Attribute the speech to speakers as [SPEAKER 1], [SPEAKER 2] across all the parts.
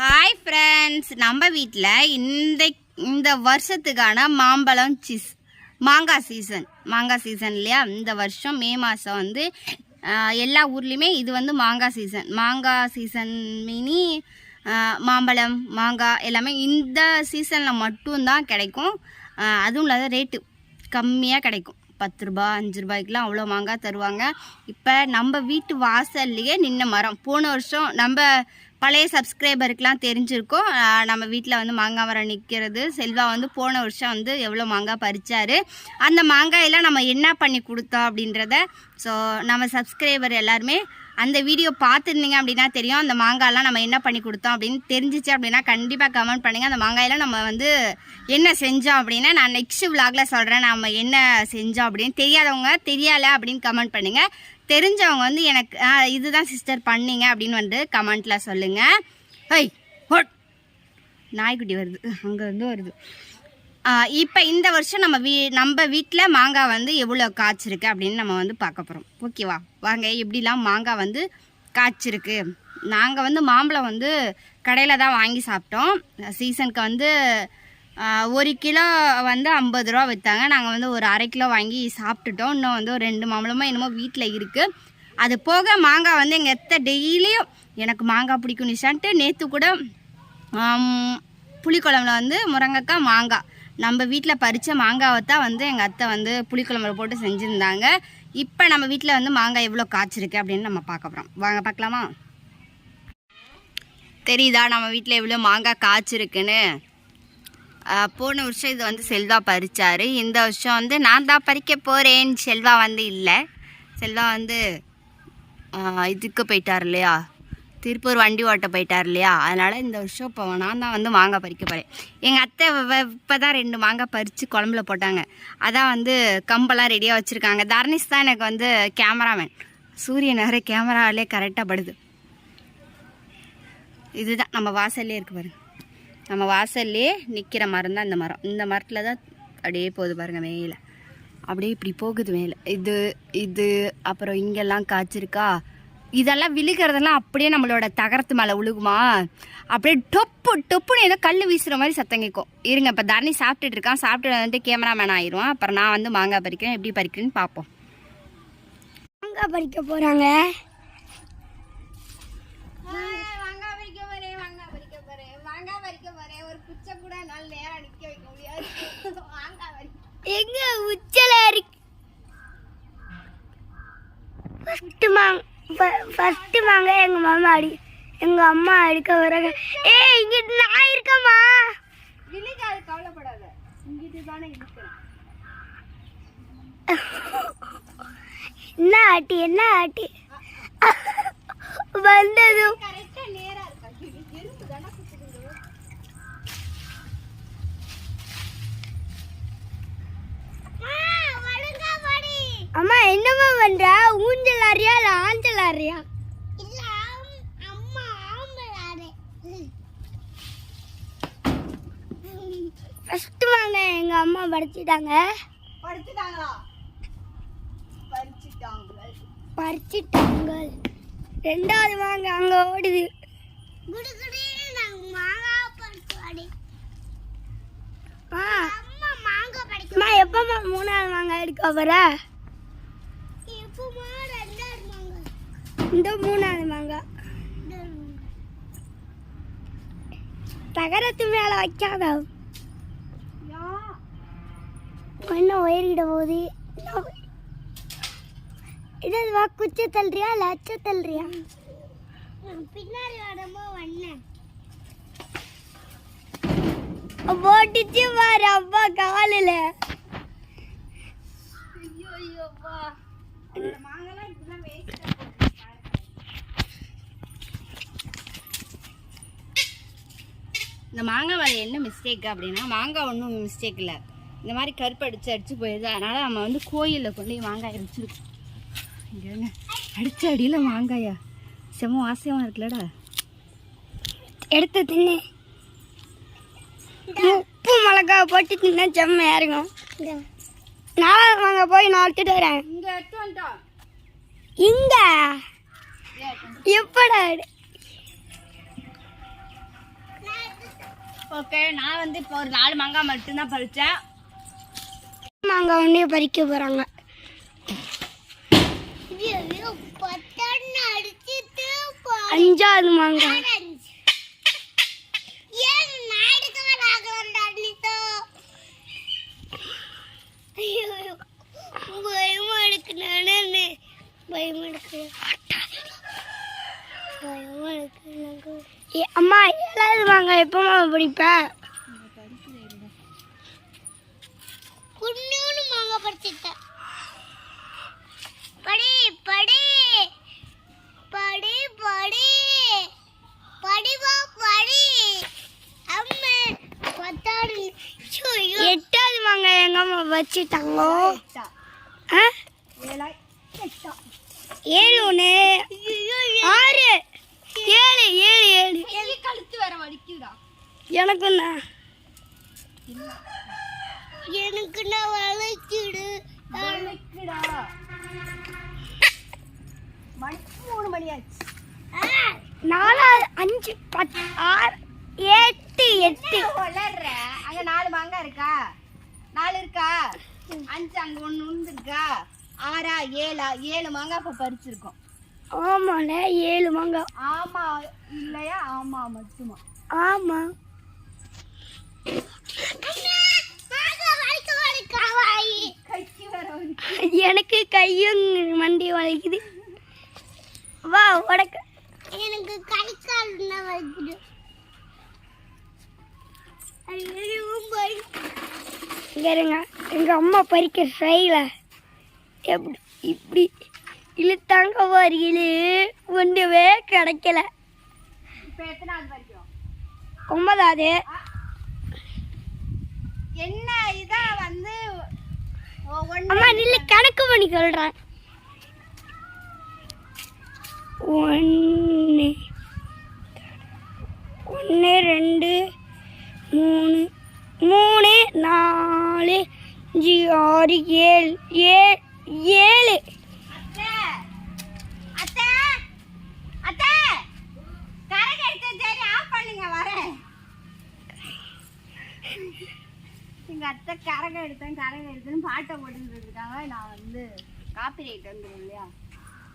[SPEAKER 1] Hi friends நம்ம வீட்டில் இந்த இந்த வருஷத்துக்கான மாம்பழம் சீஸ் மாங்காய் சீசன் மாங்காய் சீசன் இல்லையா? இந்த வருஷம் மே மாதம் வந்து எல்லா ஊர்லேயுமே இது வந்து மாங்காய் சீசன் மாங்காய் சீசன் மீனி மாம்பழம் மாங்காய் எல்லாமே இந்த சீசனில் மட்டும்தான் கிடைக்கும். அதுவும் இல்லாத ரேட்டு கம்மியாக கிடைக்கும். பத்து ரூபா அஞ்சு ரூபாய்க்குலாம் அவ்வளோ மாங்காய் தருவாங்க. இப்போ நம்ம வீட்டு வாசல்லையே நின்ன மரம். போன வருஷம் நம்ம பழைய சப்ஸ்கிரைபருக்கெலாம் தெரிஞ்சிருக்கும். நம்ம வீட்டில் வந்து மாங்காய் மரம் நிற்கிறது செல்வா வந்து போன வருஷம் வந்து எவ்வளோ மாங்காய் பறித்தார் அந்த மாங்காயெல்லாம் நம்ம என்ன பண்ணி கொடுத்தோம் அப்படின்றத ஸோ நம்ம சப்ஸ்கிரைபர் எல்லாருமே அந்த வீடியோ பார்த்துருந்தீங்க அப்படின்னா தெரியும். அந்த மாங்காயெல்லாம் நம்ம என்ன பண்ணி கொடுத்தோம் அப்படின்னு தெரிஞ்சிச்சு அப்படின்னா கண்டிப்பாக கமெண்ட் பண்ணுங்கள் அந்த மாங்காயெல்லாம் நம்ம வந்து என்ன செஞ்சோம் அப்படின்னா நான் நெக்ஸ்ட் விலாகில் சொல்கிறேன் நம்ம என்ன செஞ்சோம் அப்படின்னு தெரியாதவங்க தெரியலை அப்படின்னு கமெண்ட் பண்ணுங்கள் தெரிஞ்சவங்க வந்து எனக்கு இதுதான் சிஸ்டர் பண்ணீங்க அப்படின்னு வந்து கமெண்ட்டில் சொல்லுங்கள் ஹய் ஹொட். நாய்க்குட்டி வருது. அங்கே வந்து வருது. இப்போ இந்த வருஷம் நம்ம வீ நம்ம வீட்டில் மாங்காய் வந்து எவ்வளோ காய்ச்சிருக்கு அப்படின்னு நம்ம வந்து பார்க்க போகிறோம் ஓகேவா வாங்க எப்படிலாம் மாங்காய் வந்து காய்ச்சிருக்கு? நாங்கள் வந்து மாம்பழம் வந்து கடையில் தான் வாங்கி சாப்பிட்டோம். சீசனுக்கு வந்து ஒரு கிலோ வந்து ஐம்பது ரூபா விற்றாங்க நாங்கள் வந்து ஒரு அரை கிலோ வாங்கி சாப்பிட்டுட்டோம். இன்னும் வந்து ஒரு ரெண்டு மாம்பழமும் என்னமோ வீட்டில் இருக்குது அது போக மாங்காய் வந்து எங்கள் எத்த டெய்லியும் எனக்கு மாங்காய் பிடிக்கும் நிஷான்ட்டு நேற்று கூட புளிக்குழம்புல வந்து முருங்கக்காய் மாங்காய். நம்ம வீட்டில் பறித்த மாங்காவை தான் வந்து எங்கள் அத்தை வந்து புளிக்குழம்புல போட்டு செஞ்சுருந்தாங்க. இப்போ நம்ம வீட்டில் வந்து மாங்காய் எவ்வளோ காய்ச்சிருக்கு அப்படின்னு நம்ம பார்க்க போகிறோம் வாங்க பார்க்கலாமா? தெரியுதா நம்ம வீட்டில் எவ்வளோ மாங்காய் காய்ச்சிருக்குன்னு? போன வருஷம் இது வந்து செல்வா பறித்தார் இந்த வருஷம் வந்து நான் தான் பறிக்க போகிறேன் செல்வா வந்து இல்லை. செல்வா வந்து இதுக்கு போயிட்டார் இல்லையா? திருப்பூர் வண்டி ஓட்ட போயிட்டார் இல்லையா? அதனால் இந்த வருஷம் இப்போ நான் தான் வந்து மாங்காய் பறிக்க போகிறேன் எங்கள் அத்தை இப்போ தான் ரெண்டு மாங்காய் பறித்து குழம்புல போட்டாங்க. அதான் வந்து கம்பெல்லாம் ரெடியாக வச்சுருக்காங்க. தர்னிஷ் தான் எனக்கு வந்து கேமராமேன் சூரியன் வேறு கேமராவிலே கரெக்டாக படுது. இதுதான் நம்ம வாசல்லே இருக்கு பாருங்கள் நம்ம வாசல்லே நிற்கிற மரம் தான் இந்த மரம். இந்த மரத்தில் தான் அப்படியே போகுது பாருங்கள் மேலே. அப்படியே இப்படி போகுது மேலே. இது இது அப்புறம் இங்கெல்லாம் காய்ச்சிருக்கா? இதெல்லாம் விழுகிறதெல்லாம் அப்படியே நம்மளோட தகரத்து மேலே விழுகுமா அப்படியே டொப்பு டொப்புன்னு ஏதோ கல் வீசுகிற மாதிரி சத்தம் கேட்கும். இருங்க இப்போ தரணி சாப்பிட்டுட்டு இருக்கான். சாப்பிட்டு வந்துட்டு கேமராமேன் ஆயிடுவான். அப்புறம் நான் வந்து மாங்காய் பறிக்கிறேன். எப்படி பறிக்கிறேன்னு பார்ப்போம்.
[SPEAKER 2] மாங்காய் பறிக்க போகிறாங்க
[SPEAKER 1] மாங்காய் பறிக்க போறேன் மாங்காய் பறிக்க போறேன் மாங்காய் பறிக்க போறேன் ஒரு குச்சை கூட என்னால நேரம் நிக்க வைக்க முடியாது மாங்காய் பறிக்க
[SPEAKER 2] எங்க உச்சல இருக்கு ஃபர்ஸ்ட் மாங் ஃபர்ஸ்ட் மாங்க எங்க மாமா அடி எங்க அம்மா அடிக்க வராங்க ஏய் இங்கிட்டு நான் இருக்கமா
[SPEAKER 1] விழுகாது கவலைப்படாத. இங்கிட்டு தானே இருக்கிறேன்
[SPEAKER 2] என்ன ஆட்டி என்ன ஆட்டி? வந்ததும் அம்மா என்னம்மா பண்ற? ஊஞ்சல் ஆறியா இல்ல ஆஞ்சல் ஆறியா ஃபர்ஸ்ட் வாங்க எங்க அம்மா படிச்சிட்டாங்க.
[SPEAKER 1] பறிச்சுட்டாங்களா பறிச்சுட்டாங்க
[SPEAKER 2] பறிச்சிட்டாங்க ரெண்டாவது வாங்க அங்க ஓடுது. ஆ. அம்மா எப்பமா மூணாவது வாங்க எடுக்க வர இந்த மூணாவது மாங்காய் தகரத்து மேல வைக்காத. என்ன உயர்கிட போகுது இது குச்சி தள்ளுறியா இல்ல அச்ச தள்ளுறியா? பின்னாடி வரமோ வண்ணேன் போட்டுச்சு பாரு அப்பா காலில்.
[SPEAKER 1] ஐயோ ஐயோ மாங்கெல்லாம் இப்படிலாம் வேஸ்ட் இந்த மாங்காய் மேலே என்ன மிஸ்டேக் அப்படின்னா மாங்காய் ஒன்றும் மிஸ்டேக் இல்லை. இந்த மாதிரி கருப்பு அடிச்சு அடிச்சு போயிடுது அதனால நம்ம வந்து கோயிலில் கொண்டு போய் மாங்காய் வச்சிருக்கோம் இங்கே அடிச்ச அடியில் மாங்காயா? செம்ம வாசியமாக இருக்குல்லடா.
[SPEAKER 2] எடுத்து தின்னு. உப்பு மிளகாய் போட்டு தின்னா செம்மையா இருக்கும். நாலாவது வாங்க போய் நான் எடுத்துட்டு வரேன்.
[SPEAKER 1] இங்கே எடுத்து வந்துட்டோம்.
[SPEAKER 2] இங்க? எப்படா
[SPEAKER 1] ஓகே நான் வந்து இப்போ ஒரு நாலு மாங்காய் மட்டும்தான் பறிச்சேன்.
[SPEAKER 2] மாங்காய் ஒன்றே பறிக்க போகிறாங்க அஞ்சாவது மாங்காய். பயமா இருக்கு நானே பயமா இருக்கு பயமா இருக்கு ஏ அம்மா ஏழாவது மாங்காய் எப்பமா படிப்ப? குன்னூனு மாங்காய் படிச்சிட்டேன் படி படி படி படி படிவா படி. அம்மா பத்தாடு எட்டாவது மாங்காய் எங்க அம்மா வச்சுட்டாங்க? ஏழு ஒன்று ஆறு ஏழு ஏழு ஏழு
[SPEAKER 1] கழுத்து வேற வலிக்குதா
[SPEAKER 2] எனக்கு நான் வளைச்சிடு
[SPEAKER 1] வலிக்குடா மணி மூணு மணி ஆச்சு
[SPEAKER 2] நாலாவது அஞ்சு பத்து ஆறு எட்டு எட்டு.
[SPEAKER 1] வளர்ற? அங்க நாலு மாங்காய் இருக்கா? நாலு இருக்கா? அஞ்சு அங்க ஒண்ணு இருக்கா ஆறா ஏழா? ஏழு மாங்காய் இப்ப பறிச்சிருக்கோம்.
[SPEAKER 2] ஆமால ஏழு மாங்காய்.
[SPEAKER 1] ஆமா இல்லையா? ஆமா மட்டுமா.
[SPEAKER 2] ஆமா.
[SPEAKER 1] கைக்கு வேற வலிக்கு.
[SPEAKER 2] எனக்கு கையும் மண்டி வலிக்குது. வா உடக்க. எனக்கு கை கால் வலிக்குது? இங்க இருங்க. எங்க அம்மா பறிக்க செய்யல. எப்படி இப்படி இழுத்தாங்க வருகிலே ஒன்றுமே கிடைக்கல.
[SPEAKER 1] இப்ப எத்தனாவது
[SPEAKER 2] ஒன்பதாவது
[SPEAKER 1] என்ன இதா வந்து
[SPEAKER 2] அம்மா நில்லு கணக்கு பண்ணி சொல்றேன். ஒன்று ஒன்று ரெண்டு மூணு மூணு நாலு அஞ்சு ஆறு ஏழு ஏழு ஏழு.
[SPEAKER 1] எங்க அத்தை எடுத்தேன் கரகம் எடுத்தேன்னு பாட்டை இருக்காங்க நான் வந்து காப்பி ரைட் வந்துடும் இல்லையா?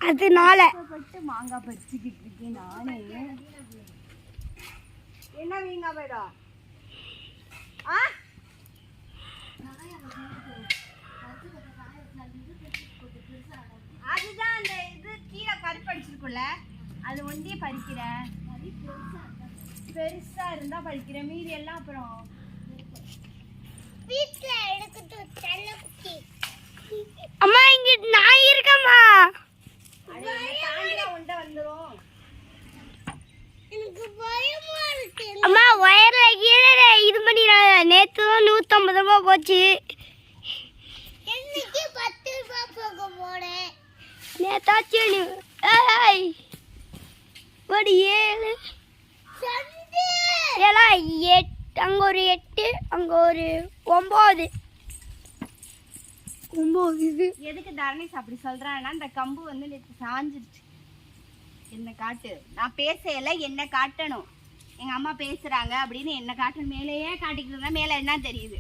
[SPEAKER 2] அதனால
[SPEAKER 1] கஷ்டப்பட்டு மாங்காய் பறிச்சுக்கிட்டு இருக்கேன் நானே. என்ன வீங்கா போயிடும் ஆ? அதுதான் அந்த இது கீழே கருப்பு அடிச்சிருக்குல்ல அது ஒண்டியே பறிக்கிறேன். பெருசா இருந்தா பறிக்கிறேன். மீதி எல்லாம் அப்புறம்
[SPEAKER 2] வீட்டுல எடுக்கட்டு செல்ல குட்டி அம்மா இங்க நான் இருக்கம்மா. அம்மா வயர்ல கீழே இது பண்ணிடாத நேத்து தான் நூத்தம்பது ரூபாய் போச்சு. இன்னைக்கு பத்து ரூபாய் போக போறேன் நேத்தாச்சும் ஏய் ஒரு ஏழு. ஏழா எட்டு. அங்கே ஒரு எட்டு அங்கே ஒரு ஒம்பது. ஒம்பது இது.
[SPEAKER 1] எதுக்கு தரணேஷ் அப்படி சொல்கிறான்னா இந்த கம்பு வந்து நேற்று சாஞ்சிருச்சு. என்ன காட்டு? நான் பேசல என்ன காட்டணும்? எங்கள் அம்மா பேசுகிறாங்க அப்படின்னு என்ன காட்டணும் மேலேயே காட்டிக்கிட்டு மேலே என்ன தெரியுது?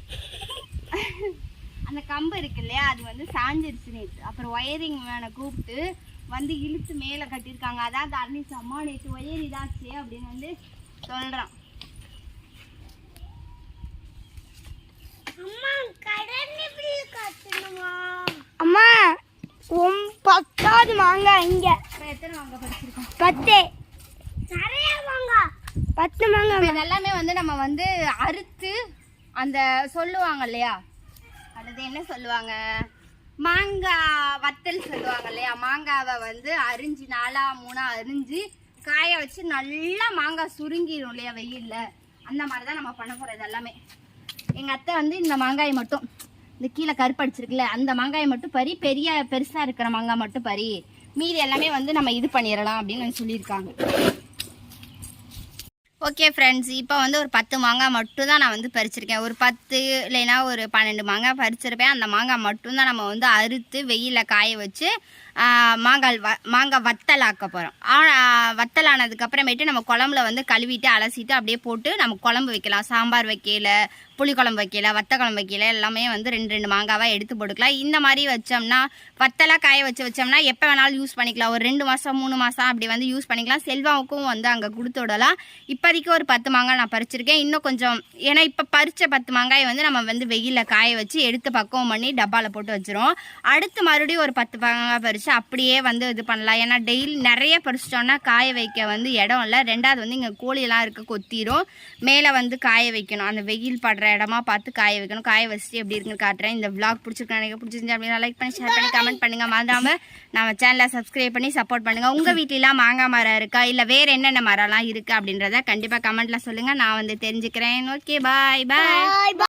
[SPEAKER 1] அந்த கம்பு இருக்கு இல்லையா அது வந்து சாஞ்சிருச்சு நேற்று அப்புறம் ஒயரிங் மேனை கூப்பிட்டு வந்து இழுத்து மேலே கட்டியிருக்காங்க. அதான் தரணேஷ் அம்மா நேற்று ஒயர் இதாச்சு அப்படின்னு வந்து சொல்கிறான்
[SPEAKER 2] அம்மா ஒம் பத்தாவது மாங்காய் இங்க. பத்து. பத்து மாங்காய்
[SPEAKER 1] இதெல்லாமே வந்து நம்ம வந்து அறுத்து அந்த சொல்லுவாங்க இல்லையா? அல்லது என்ன சொல்லுவாங்க? மாங்காய் வத்தல் சொல்லுவாங்க இல்லையா? மாங்காவை வந்து அரிஞ்சு நாலா மூணா அரிஞ்சு காய வச்சு நல்லா மாங்காய் சுருங்கிடும் இல்லையா வெயில்ல? அந்த மாதிரி தான் நம்ம பண்ண போறோம் இது எல்லாமே எங்கள் அத்தை வந்து இந்த மாங்காயை மட்டும் இந்த கீழே கருப்படிச்சிருக்குல்ல அந்த மாங்காயை மட்டும் பறி பெரிய பெருசாக இருக்கிற மாங்காய் மட்டும் பறி மீதி எல்லாமே வந்து நம்ம இது பண்ணிடலாம் அப்படின்னு சொல்லியிருக்காங்க. ஓகே ஃப்ரெண்ட்ஸ் இப்போ வந்து ஒரு பத்து மாங்காய் மட்டும் தான் நான் வந்து பறிச்சிருக்கேன். ஒரு பத்து இல்லைன்னா ஒரு பன்னெண்டு மாங்காய் பறிச்சிருப்பேன். அந்த மாங்காய் மட்டும்தான் நம்ம வந்து அறுத்து வெயிலில் காய வச்சு மாங்காய் வ மாங்காய் வத்தல் ஆக்க போகிறோம் வத்தல் ஆனதுக்கப்புறமேட்டு நம்ம குழம்புல வந்து கழுவிட்டு அலசிட்டு அப்படியே போட்டு நம்ம குழம்பு வைக்கலாம். சாம்பார் வைக்கல புளிக்குழம்பு வைக்கல வத்த குழம்பு வைக்கல எல்லாமே வந்து ரெண்டு ரெண்டு மாங்காவாக எடுத்து போட்டுக்கலாம். இந்த மாதிரி வச்சோம்னா வத்தலாக காய வச்சு வச்சோம்னா எப்போ வேணாலும் யூஸ் பண்ணிக்கலாம். ஒரு ரெண்டு மாதம் மூணு மாதம் அப்படி வந்து யூஸ் பண்ணிக்கலாம். செல்வாவுக்கும் வந்து அங்கே கொடுத்து விடலாம். இப்போதைக்கு ஒரு பத்து மாங்காய் நான் பறிச்சிருக்கேன். இன்னும் கொஞ்சம் ஏன்னா இப்போ பறித்த பத்து மாங்காயை வந்து நம்ம வந்து வெயிலில் காய வச்சு எடுத்து பக்குவம் பண்ணி டப்பாவில் போட்டு வச்சிரும் அடுத்து மறுபடியும் ஒரு பத்து மாங்காய் பறிச்சு பறித்து அப்படியே வந்து இது பண்ணலாம். ஏன்னா டெய்லி நிறைய பறிச்சிட்டோன்னா காய வைக்க வந்து இடம் இல்லை. ரெண்டாவது வந்து இங்கே கோழியெல்லாம் இருக்க கொத்திரும். மேலே வந்து காய வைக்கணும். அந்த வெயில் படுற இடமா பார்த்து காய வைக்கணும். காய வச்சுட்டு எப்படி இருக்குன்னு காட்டுறேன். இந்த விளாக் பிடிச்சிருக்கேன் எனக்கு பிடிச்சிருந்துச்சு அப்படின்னா லைக் பண்ணி ஷேர் பண்ணி கமெண்ட் பண்ணுங்கள் மறந்தாமல் நம்ம சேனலை சப்ஸ்கிரைப் பண்ணி சப்போர்ட் பண்ணுங்கள் உங்கள் வீட்டிலாம் மாங்காய் மரம் இருக்கா? இல்லை வேறு என்னென்ன மரம்லாம் இருக்குது அப்படின்றத கண்டிப்பாக கமெண்ட்ல சொல்லுங்கள் நான் வந்து தெரிஞ்சுக்கிறேன். ஓகே பாய் பாய்
[SPEAKER 2] பாய்